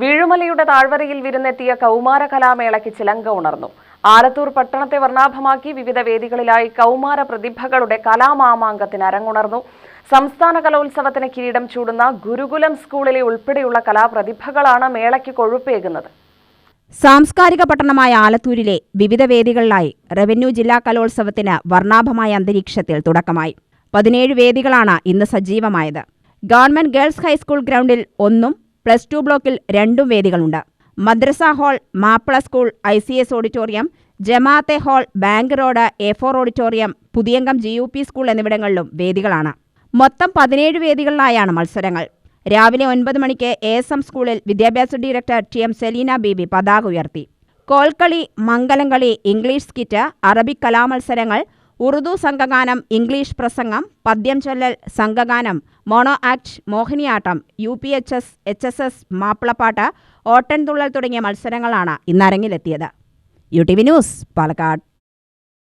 വീഴുമലയുടെ താഴ്വരയിൽ വിരുന്നെത്തിയ കൗമാര കലാമേളയ്ക്ക് ചിലങ്ക ഉണർന്നു. ആലത്തൂർ പട്ടണത്തെ വർണാഭമാക്കി വിവിധ വേദികളിലായി കൗമാര പ്രതിഭകളുടെ കലാമാമാങ്കത്തിന് അരങ്ങുണർന്നു. സംസ്ഥാന കലോത്സവത്തിന് കിരീടം ചൂടുന്ന ഗുരുകുലം സ്കൂളിലെ ഉൾപ്പെടെയുള്ള കലാപ്രതിഭകളാണ് മേളയ്ക്ക് കൊഴുപ്പേകുന്നത്. സാംസ്കാരിക പട്ടണമായ ആലത്തൂരിലെ വിവിധ വേദികളിലായി റവന്യൂ ജില്ലാ കലോത്സവത്തിന് വർണാഭമായ അന്തരീക്ഷത്തിൽ തുടക്കമായി. പതിനേഴ് വേദികളാണ് ഇന്ന് സജീവമായത്. ഗവൺമെന്റ് ഗേൾസ് ഹൈസ്കൂൾ ഗ്രൗണ്ടിൽ ഒന്നും പ്ലസ് ടു ബ്ലോക്കിൽ രണ്ടും വേദികളുണ്ട്. മദ്രസ hall Mappila school I C S auditorium Jamaat-e hall bank road A four auditorium Puthiyangam G U P school എന്നിവിടങ്ങളിലും വേദികളാണ്. മൊത്തം പതിനേഴ് വേദികളിലായാണ് മത്സരങ്ങൾ. രാവിലെ ഒൻപത് മണിക്ക് എ എസ് എം സ്കൂളിൽ വിദ്യാഭ്യാസ director T M Selina Beebi പതാക ഉയർത്തി. Kolkali Mangalamkali English skit Arabic കലാമത്സരങ്ങൾ Urdu സംഘഗാനം ഇംഗ്ലീഷ് പ്രസംഗം പദ്യം ചൊല്ലൽ സംഘഗാനം mono act Mohiniyattam U P H S H S S Mappilappattu Ottanthullal തുടങ്ങിയ മത്സരങ്ങളാണ് ഇന്ന് അരങ്ങിലെത്തിയത്. U T V news Palakkad.